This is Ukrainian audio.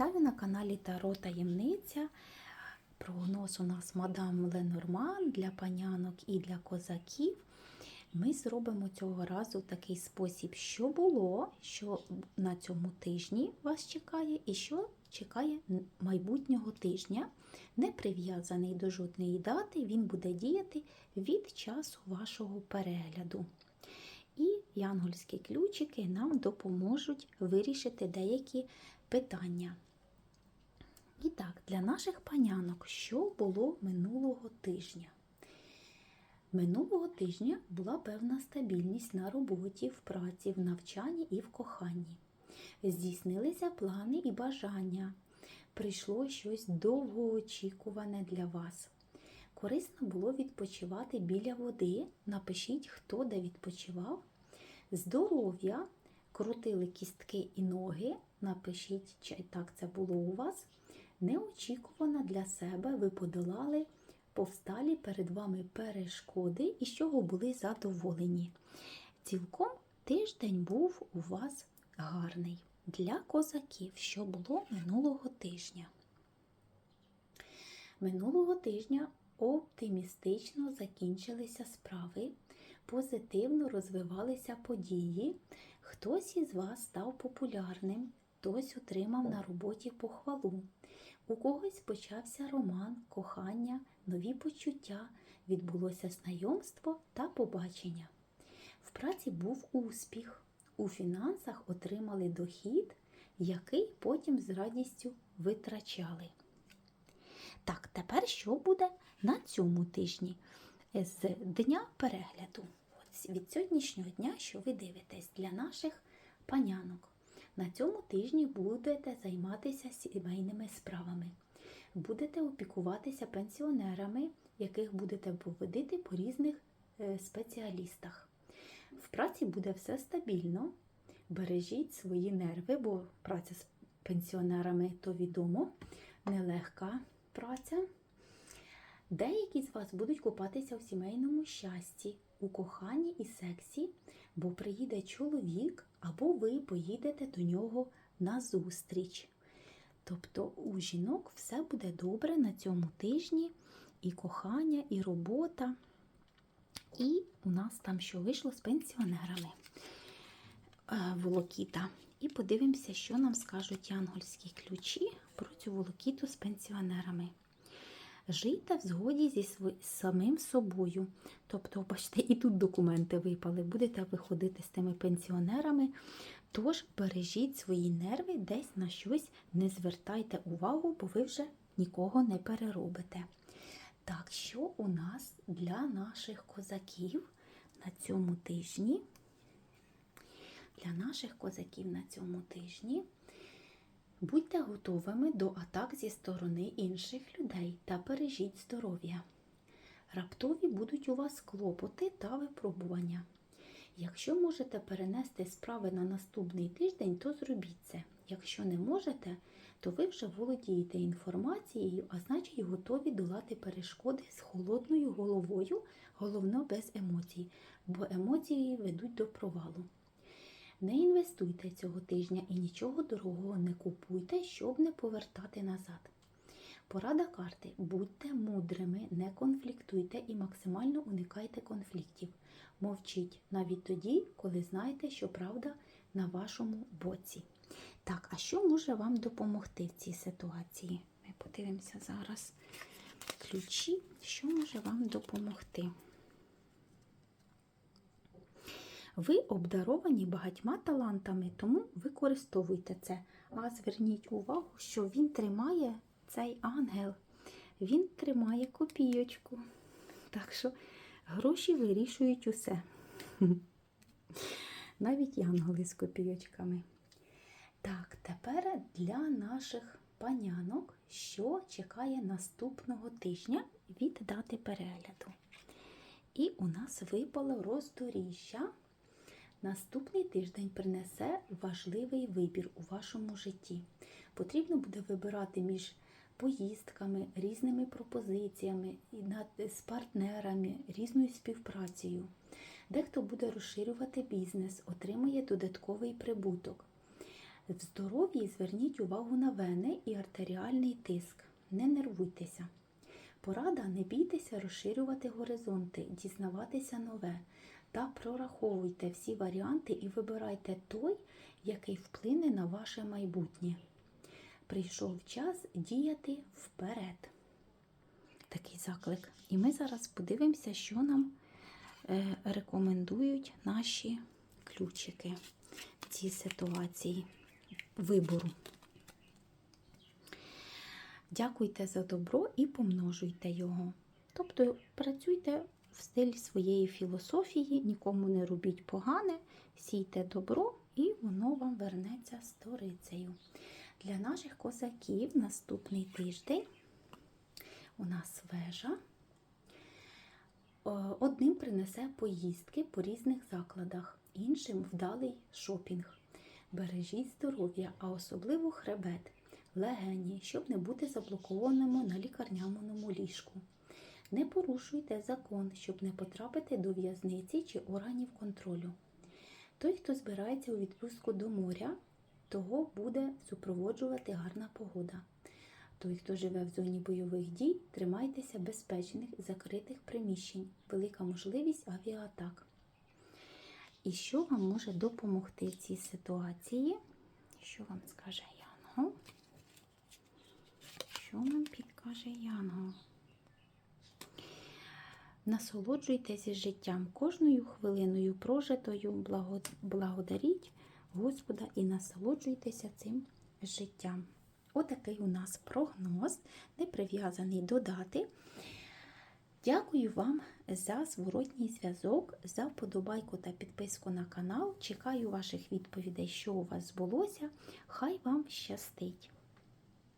Вітаю на каналі Таро Таємниця. Прогноз у нас мадам Ленорман для панянок і для козаків. Ми зробимо цього разу такий спосіб, що було, що на цьому тижні вас чекає, і що чекає майбутнього тижня. Не прив'язаний до жодної дати, він буде діяти від часу вашого перегляду. І янгольські ключики нам допоможуть вирішити деякі питання. І так, для наших панянок, що було минулого тижня? Минулого тижня була певна стабільність на роботі, в праці, в навчанні і в коханні. Здійснилися плани і бажання. Прийшло щось довгоочікуване для вас. Корисно було відпочивати біля води. Напишіть, хто де відпочивав. Здоров'я, крутили кістки і ноги. Напишіть, чи так це було у вас. Неочікувано для себе ви подолали повсталі перед вами перешкоди, і з чого були задоволені. Цілком тиждень був у вас гарний для козаків, що було минулого тижня. Минулого тижня оптимістично закінчилися справи, позитивно розвивалися події. Хтось із вас став популярним, хтось отримав на роботі похвалу. У когось почався роман, кохання, нові почуття, відбулося знайомство та побачення. В праці був успіх, у фінансах отримали дохід, який потім з радістю витрачали. Так, тепер що буде на цьому тижні з дня перегляду? Від сьогоднішнього дня, що ви дивитесь для наших панянок. На цьому тижні будете займатися сімейними справами. Будете опікуватися пенсіонерами, яких будете поводити по різних е, спеціалістах. В праці буде все стабільно. Бережіть свої нерви, бо праця з пенсіонерами то відомо, нелегка праця. Деякі з вас будуть купатися в сімейному щасті, у коханні і сексі, бо приїде чоловік, або ви поїдете до нього на зустріч. Тобто у жінок все буде добре на цьому тижні, і кохання, і робота. І у нас там що вийшло з пенсіонерами волокіта. І подивимося, що нам скажуть янгольські ключі про цю волокіту з пенсіонерами. Жийте в згоді зі св... самим собою. Тобто, бачите, і тут документи випали, будете виходити з тими пенсіонерами. Тож бережіть свої нерви, десь на щось не звертайте увагу, бо ви вже нікого не переробите. Так, що у нас для наших козаків на цьому тижні? Для наших козаків на цьому тижні. Будьте готовими до атак зі сторони інших людей та бережіть здоров'я. Раптові будуть у вас клопоти та випробування. Якщо можете перенести справи на наступний тиждень, то зробіть це. Якщо не можете, то ви вже володієте інформацією, а значить готові долати перешкоди з холодною головою, головно без емоцій, бо емоції ведуть до провалу. Не інвестуйте цього тижня і нічого дорогого не купуйте, щоб не повертати назад. Порада карти: будьте мудрими, не конфліктуйте і максимально уникайте конфліктів. Мовчіть навіть тоді, коли знаєте, що правда на вашому боці. Так, а що може вам допомогти в цій ситуації? Ми подивимося зараз ключі, що може вам допомогти. Ви обдаровані багатьма талантами, тому використовуйте це. А зверніть увагу, що він тримає цей ангел, він тримає копійочку. Так що гроші вирішують усе. Навіть янголи з копійочками. Так, тепер для наших панянок, що чекає наступного тижня від дати перегляду. І у нас випало роздоріжжя. Наступний тиждень принесе важливий вибір у вашому житті. Потрібно буде вибирати між поїздками, різними пропозиціями, з партнерами, різною співпрацею. Дехто буде розширювати бізнес, отримує додатковий прибуток. В здоров'ї зверніть увагу на вени і артеріальний тиск. Не нервуйтеся. Порада не бійтеся розширювати горизонти, дізнаватися нове та прораховуйте всі варіанти і вибирайте той, який вплине на ваше майбутнє. Прийшов час діяти вперед. Такий заклик. І ми зараз подивимося, що нам е, рекомендують наші ключики в цій ситуації вибору. Дякуйте за добро і помножуйте його. Тобто працюйте в стилі своєї філософії, нікому не робіть погане, сійте добро, і воно вам вернеться сторицею. Для наших козаків наступний тиждень у нас вежа. Одним принесе поїздки по різних закладах, іншим вдалий шопінг. Бережіть здоров'я, а особливо хребет, легені, щоб не бути заблокованими на лікарняному ліжку. Не порушуйте закон, щоб не потрапити до в'язниці чи органів контролю. Той, хто збирається у відпустку до моря, того буде супроводжувати гарна погода. Той, хто живе в зоні бойових дій, тримайтеся безпечних закритих приміщень, велика можливість авіаатак. І що вам може допомогти в цій ситуації? Що вам скаже Янгол? Що вам підкаже Янгол? Насолоджуйтеся життям кожною хвилиною прожитою, благодаріть Господа і насолоджуйтеся цим життям. Отакий у нас прогноз, не прив'язаний до дати. Дякую вам за зворотній зв'язок, за вподобайку та підписку на канал. Чекаю ваших відповідей, що у вас збулося. Хай вам щастить!